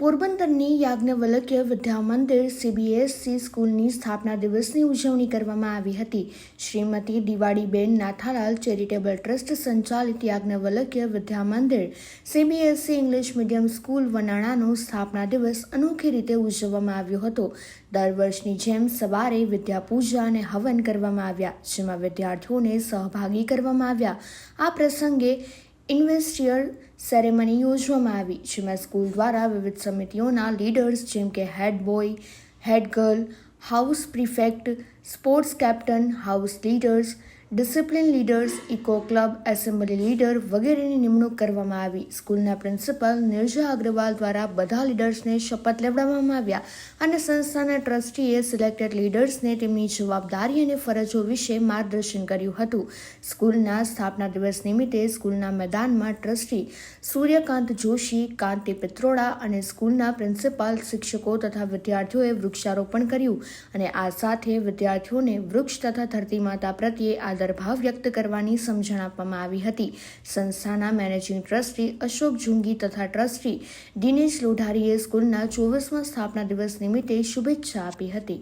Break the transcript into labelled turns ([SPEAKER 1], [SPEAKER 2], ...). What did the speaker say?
[SPEAKER 1] પોરબંદરની યાજ્ઞવલ્ક્ય વિદ્યા મંદિર સીબીએસસી સ્કૂલની સ્થાપના દિવસની ઉજવણી કરવામાં આવી હતી. શ્રીમતી દિવાળીબેન નાથાલાલ ચેરિટેબલ ટ્રસ્ટ સંચાલિત Yajnavalkya Vidya Mandir CBSC English medium school વનાણાનો સ્થાપના દિવસ અનોખી રીતે ઉજવવામાં આવ્યો હતો. દર વર્ષની જેમ સવારે વિદ્યાપૂજા અને હવન કરવામાં આવ્યા, જેમાં વિદ્યાર્થીઓને સહભાગી કરવામાં આવ્યા. આ પ્રસંગે ઇન્વેસ્ટિયર સેરેમની યોજવામાં આવી, જેમાં સ્કૂલ દ્વારા વિવિધ સમિતિઓના લીડર્સ જેમ કે head boy, head girl, house prefect, sports captain, house leaders discipline leaders, eco club, assembly leader વગેરેની નિમણૂક કરવામાં આવી. સ્કૂલના પ્રિન્સિપલ નિર્જા અગ્રવાલ દ્વારા બધા લીડર્સને શપથ લેવડાવવામાં આવ્યા અને સંસ્થાના ટ્રસ્ટીએ સિલેક્ટેડ લીડર્સને તેમની જવાબદારી અને ફરજો વિશે માર્ગદર્શન કર્યું હતું. સ્કૂલના સ્થાપના દિવસ નિમિત્તે સ્કૂલના મેદાનમાં ટ્રસ્ટી સૂર્યકાંત જોશી, કાંતિ પિત્રોડા અને સ્કૂલના પ્રિન્સિપાલ શિક્ષકો તથા વિદ્યાર્થીઓએ વૃક્ષારોપણ કર્યું અને આ સાથે વિદ્યાર્થીઓને વૃક્ષ તથા ધરતી માતા પ્રત્યે આદરભાવ વ્યક્ત કરવાની સમજણ આપવામાં આવી હતી. સંસ્થાના મેનેજિંગ ટ્રસ્ટી અશોક જુંગી તથા ટ્રસ્ટી દિનેશ લોઢારીએ સ્કૂલના ચોવીસમાં સ્થાપના દિવસ નિમિત્તે શુભેચ્છા આપી હતી.